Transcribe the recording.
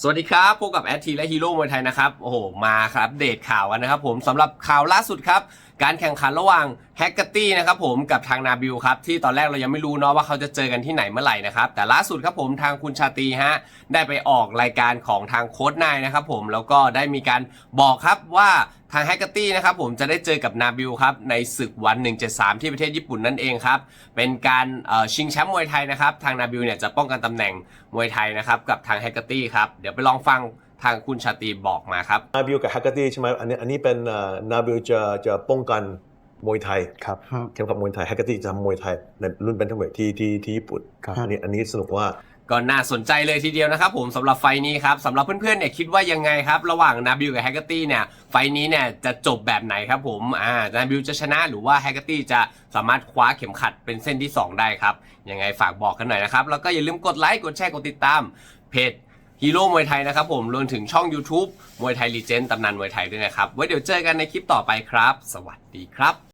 สวัสดีครับพบกับแอดทีและฮีโร่มวยไทยนะครับ โอ้โห มาครับเดทข่าวกันนะครับผมสำหรับข่าวล่าสุดครับ การแข่งขันระหว่างแฮกเกอร์ตี้นะครับผมกับทางนาบิลครับ ที่ตอนแรกเรายังไม่รู้เนาะว่าเขาจะเจอกันที่ไหนเมื่อไหร่นะครับ แต่ล่าสุดครับผมทางคุณชาตีฮะ ได้ไปออกรายการของทางโค้ดนายนะครับผมแล้วก็ได้มีการบอกครับว่า ทางแฮกเกอร์ตี้นะครับผมจะได้เจอกับนาบิลครับในศึกวัน 173 ที่ประเทศญี่ปุ่นนั่นเองครับ เป็นการเอ่อชิงแชมป์มวยไทยนะครับทางนาบิลเนี่ยจะป้องกันตำแหน่งมวยไทยนะครับกับทางแฮกเกอร์ตี้ครับเดี๋ยวไปลองฟังทางคุณชาตรีบอกมาครับนาบิลกับฮักเกอร์ตี้ใช่ไหมอันนี้อันนี้เป็นนาบิลจะจะป้องกันมวยไทยครับเข็มขัดมวยไทยฮักเกอร์ตี้จะทำมวยไทยในรุ่นเป็นทั้งหมดที่ที่ที่ญี่ปุ่นครับอันนี้อันนี้สนุกว่า ก็น่าสนใจเลยทีเดียวนะครับผมสำหรับไฟนี้ครับสำหรับเพื่อนๆเนี่ยคิดว่ายังไงครับ ระหว่างนาบิลกับแฮกเกอร์ตี้เนี่ยไฟนี้เนี่ยจะจบแบบไหนครับผมอ่านาบิลจะชนะหรือว่าแฮกเกอร์ตี้จะสามารถคว้าเข็มขัดเป็นเส้นที่ 2 ได้ครับยังไงฝากบอกกันหน่อยนะครับแล้วก็อย่าลืมกดไลค์กดแชร์กดติดตามเพจฮีโร่มวยไทยนะครับผมรวมถึงช่อง YouTube มวยไทยลีเจนด์ตำนานมวยไทยด้วยนะครับไว้เดี๋ยวเจอกันในคลิปต่อไปครับ สวัสดีครับ